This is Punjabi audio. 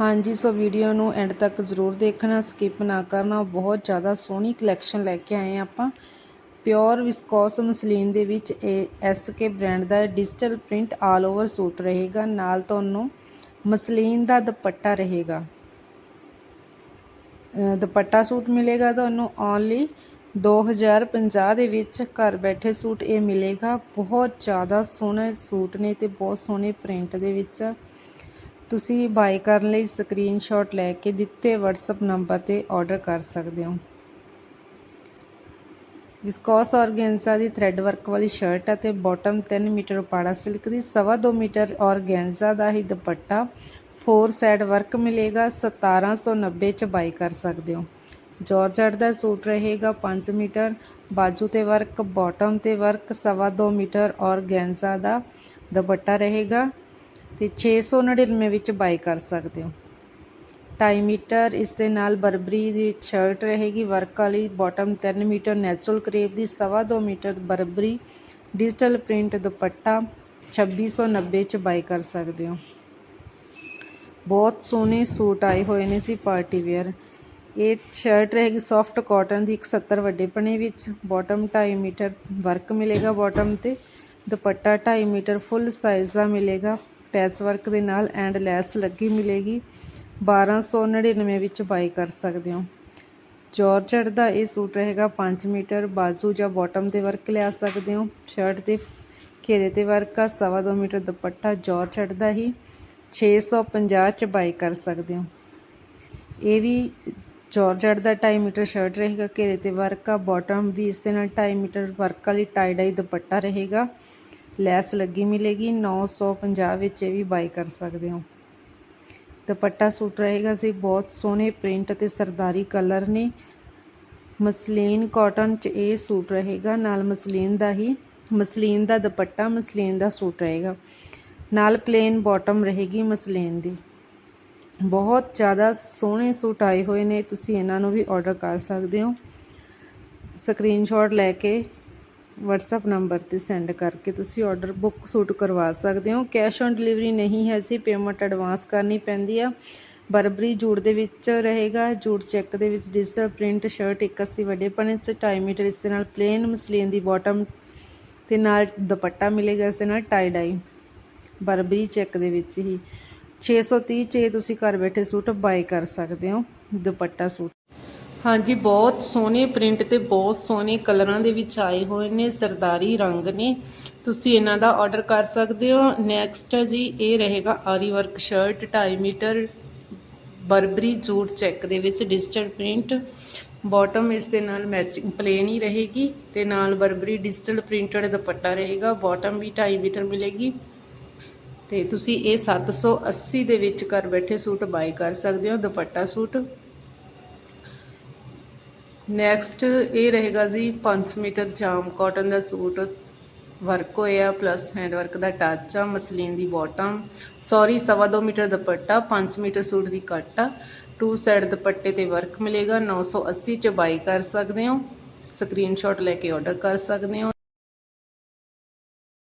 ਹਾਂਜੀ, ਸੋ ਵੀਡੀਓ ਨੂੰ ਐਂਡ ਤੱਕ ਜ਼ਰੂਰ ਦੇਖਣਾ ਸਕਿਪ ਨਾ ਕਰਨਾ, ਬਹੁਤ ਜ਼ਿਆਦਾ ਸੋਹਣੀ ਕਲੈਕਸ਼ਨ ਲੈ ਕੇ ਆਏ ਹਾਂ ਆਪਾਂ। ਪਿਓਰ ਵਿਸਕੋਸ ਮਸਲੀਨ ਦੇ ਵਿੱਚ ਇਹ ਐਸਕੇ ਬ੍ਰਾਂਡ ਦਾ digital print all over suit ਰਹੇਗਾ। ਨਾਲ ਤੁਹਾਨੂੰ ਮਸਲੀਨ ਦਾ ਦੁਪੱਟਾ ਰਹੇਗਾ। ਦੁਪੱਟਾ ਸੂਟ ਮਿਲੇਗਾ ਤੁਹਾਨੂੰ ਓਨਲੀ 2050 ਦੇ ਵਿੱਚ। ਘਰ ਬੈਠੇ ਸੂਟ ਇਹ ਮਿਲੇਗਾ। ਬਹੁਤ ਜ਼ਿਆਦਾ ਸੋਹਣੇ ਸੂਟ ਨੇ ਤੇ ਬਹੁਤ ਸੋਹਣੇ ਪ੍ਰਿੰਟ ਦੇ ਵਿੱਚ। ਤੁਸੀਂ ਬਾਏ ਕਰਨ ਲਈ ਸਕਰੀਨਸ਼ਾਟ ਲੈ ਕੇ ਦਿੱਤੇ WhatsApp ਨੰਬਰ ਤੇ ਆਰਡਰ ਕਰ ਸਕਦੇ ਹੋ। ਵਿਸਕੋਸ ਔਰਗੈਂਜ਼ਾ ਦੀ ਥ੍ਰੈਡ ਵਰਕ ਵਾਲੀ ਸ਼ਰਟ ਹੈ ਤੇ ਬਾਟਮ 3 ਮੀਟਰ ਉਪਾੜਾ ਸਿਲਕ ਦੀ 2.5 ਮੀਟਰ ਔਰਗੈਂਜ਼ਾ ਦਾ ਹੀ ਦੁਪੱਟਾ 4 ਸਾਈਡ ਵਰਕ ਮਿਲੇਗਾ 1790 ਚ ਬਾਈ ਕਰ ਸਕਦੇ ਹੋ। ਜਾਰਜਟ ਦਾ ਸੂਟ ਰਹੇਗਾ 5 ਮੀਟਰ, ਬਾਜੂ ਤੇ ਵਰਕ ਬਾਟਮ ਤੇ ਵਰਕ 2.5 ਮੀਟਰ ਔਰਗੈਂਜ਼ਾ ਦਾ ਦੁਪੱਟਾ ਰਹੇਗਾ। ਤੇ 699 ਵਿੱਚ ਬਾਈ ਕਰ ਸਕਦੇ ਹੋ। 2.5 ਮੀਟਰ ਇਸ ਦੇ ਨਾਲ ਬਰਬਰੀ ਦੀ ਸ਼ਰਟ ਰਹੇਗੀ। ਵਰਕ ਵਾਲੀ ਬਾਟਮ 3 ਮੀਟਰ ਨੈਚੁਰਲ ਕਰੇਪ ਦੀ 2.5 ਮੀਟਰ ਬਰਬਰੀ ਡਿਜੀਟਲ ਪ੍ਰਿੰਟ ਦੁਪੱਟਾ 2690 ਚ ਬਾਈ ਕਰ ਸਕਦੇ ਹੋ। ਬਹੁਤ ਸੋਹਣੇ ਸੂਟ ਆਏ ਹੋਏ ਨੇ ਸੀ ਪਾਰਟੀ ਵੇਅਰ ਇਹ ਸ਼ਰਟ ਰਹੇਗੀ ਸੌਫਟ ਕਾਟਨ ਦੀ 170 ਵੱਡੇ ਪਣੇ ਵਿੱਚ। ਬਾਟਮ 2.5 ਮੀਟਰ ਵਰਕ ਮਿਲੇਗਾ ਬਾਟਮ ਤੇ। ਦੁਪੱਟਾ 2.5 ਮੀਟਰ ਫੁੱਲ ਸਾਈਜ਼ ਦਾ ਮਿਲੇਗਾ। ਪੈਚ ਵਰਕ ਦੇ ਨਾਲ ਐਂਡ ਲੈਸ ਲੱਗੀ ਮਿਲੇਗੀ। 1299 ਵਿੱਚ ਬਾਈ ਕਰ ਸਕਦੇ ਹੋ। ਜਾਰਜਟ ਦਾ ਇਹ ਸੂਟ ਰਹੇਗਾ 5 ਮੀਟਰ। ਬਾਜੂ ਜਾਂ ਬਾਟਮ ਤੇ ਵਰਕ ਲਿਆ ਸਕਦੇ ਹੋ। ਸ਼ਰਟ ਦੇ ਘੇਰੇ ਤੇ ਵਰਕ ਆ 2.5 ਮੀਟਰ ਦੁਪੱਟਾ ਜਾਰਜਟ ਦਾ ਹੀ। 650 ਚ ਬਾਈ ਕਰ ਸਕਦੇ ਹੋ। ਇਹ ਵੀ ਜਾਰਜਟ ਦਾ 2.5 ਮੀਟਰ ਸ਼ਰਟ ਰਹੇਗਾ। ਘੇਰੇ ਤੇ ਵਰਕ ਆ, ਬਾਟਮ ਵੀ ਇਸ ਦੇ ਨਾਲ 2.5 ਮੀਟਰ ਵਰਕ ਵਾਲੀ ਟਾਈ ਡਾਈ ਦੁਪੱਟਾ ਰਹੇਗਾ। ਲੈਸ ਲੱਗੀ ਮਿਲੇਗੀ 950 ਵਿੱਚ ਇਹ ਵੀ ਬਾਈ ਕਰ ਸਕਦੇ ਹੋ। ਦੁਪੱਟਾ ਸੂਟ ਰਹੇਗਾ ਸੀ ਬਹੁਤ ਸੋਹਣੇ ਪ੍ਰਿੰਟ ਅਤੇ ਸਰਦਾਰੀ ਕਲਰ ਨੇ। ਮਸਲੀਨ ਕਾਟਨ ਚ ਇਹ ਸੂਟ ਰਹੇਗਾ, ਨਾਲ ਮਸਲੀਨ ਦਾ ਹੀ, ਮਸਲੀਨ ਦਾ ਦੁਪੱਟਾ, ਮਸਲੀਨ ਦਾ ਸੂਟ ਰਹੇਗਾ। ਨਾਲ ਪਲੇਨ ਬਾਟਮ ਰਹੇਗੀ ਮਸਲੀਨ ਦੀ। ਬਹੁਤ ਜ਼ਿਆਦਾ ਸੋਹਣੇ ਸੂਟ ਆਏ ਹੋਏ ਨੇ, ਤੁਸੀਂ ਇਹਨਾਂ ਨੂੰ ਵੀ ਆਰਡਰ ਕਰ ਸਕਦੇ ਹੋ। ਸਕਰੀਨਸ਼ਾਟ ਲੈ ਕੇ WhatsApp ਨੰਬਰ ਤੇ ਸੈਂਡ ਕਰਕੇ ਤੁਸੀਂ ਆਰਡਰ ਬੁੱਕ ਸੂਟ ਕਰਵਾ ਸਕਦੇ ਹੋ। ਕੈਸ਼ ਔਨ ਡਿਲੀਵਰੀ ਨਹੀਂ ਹੈ ਸੀ ਪੇਮੈਂਟ ਐਡਵਾਂਸ ਕਰਨੀ ਪੈਂਦੀ ਆ। ਬਰਬਰੀ ਜੂੜ ਦੇ ਵਿੱਚ ਰਹੇਗਾ, ਜੂੜ ਚੈੱਕ ਦੇ ਵਿੱਚ ਡਿਜੀਟਲ ਪ੍ਰਿੰਟ ਸ਼ਰਟ 81 ਵੱਡੇ ਪਣੇ ਚ 2.5 ਮੀਟਰ ਇਸ ਦੇ ਨਾਲ ਪਲੇਨ ਮਸਲੀਨ ਦੀ ਬਾਟਮ ਤੇ ਨਾਲ ਦੁਪੱਟਾ ਮਿਲੇਗਾ ਇਸ ਦੇ ਨਾਲ ਟਾਈ ਡਾਈ ਬਰਬਰੀ ਚੈੱਕ ਦੇ ਵਿੱਚ ਹੀ। 630 ਚ ਇਹ ਤੁਸੀਂ ਘਰ ਬੈਠੇ ਸੂਟ ਬਾਈ ਕਰ ਸਕਦੇ ਹੋ, ਦੁਪੱਟਾ ਸੂਟ ਹਾਂਜੀ, ਬਹੁਤ ਸੋਹਣੇ ਪ੍ਰਿੰਟ ਤੇ ਬਹੁਤ ਸੋਹਣੇ ਕਲਰਾਂ ਦੇ ਵਿੱਚ ਆਏ ਹੋਏ ਨੇ, ਸਰਦਾਰੀ ਰੰਗ ਨੇ। ਤੁਸੀਂ ਇਹਨਾਂ ਦਾ ਆਰਡਰ ਕਰ ਸਕਦੇ ਹੋ। ਨੈਕਸਟ ਜੀ, ਇਹ ਰਹੇਗਾ ਆਰੀ work shirt 2.5 metre Burberry jute check ਦੇ ਵਿੱਚ ਡਿਜੀਟਲ ਪ੍ਰਿੰਟ ਬਾਟਮ ਇਸ ਦੇ ਨਾਲ ਮੈਚਿੰਗ ਪਲੇਨ ਹੀ ਰਹੇਗੀ ਤੇ ਨਾਲ ਬਰਬਰੀ ਡਿਜੀਟਲ ਪ੍ਰਿੰਟਡ ਦੁਪੱਟਾ ਰਹੇਗਾ। ਬਾਟਮ ਵੀ 2.5 ਮੀਟਰ ਮਿਲੇਗੀ। ਤੇ ਤੁਸੀਂ ਇਹ 780 ਦੇ ਵਿੱਚ ਘਰ ਬੈਠੇ ਸੂਟ ਬਾਈ ਕਰ ਸਕਦੇ ਹੋ, ਦੁਪੱਟਾ ਸੂਟ। ਨੈਕਸਟ ਇਹ ਰਹੇਗਾ ਜੀ 5 ਮੀਟਰ ਜਾਮ ਕਾਟਨ ਦਾ ਸੂਟ। ਵਰਕ ਹੋਇਆ ਪਲੱਸ ਹੈਂਡ ਵਰਕ ਦਾ ਟੱਚ ਆ ਮਸਲੀਨ ਦੀ ਬਾਟਮ। ਸੌਰੀ 2.5 ਮੀਟਰ ਦੁਪੱਟਾ 5 ਮੀਟਰ ਸੂਟ ਦੀ ਕੱਟ। ਆ ਟੂ ਸਾਈਡ ਦੁਪੱਟੇ ਤੇ ਵਰਕ ਮਿਲੇਗਾ 980 ਚ ਬਾਈ ਕਰ ਸਕਦੇ ਹੋ। ਸਕਰੀਨਸ਼ਾਟ ਲੈ ਕੇ ਆਰਡਰ ਕਰ ਸਕਦੇ ਹੋ।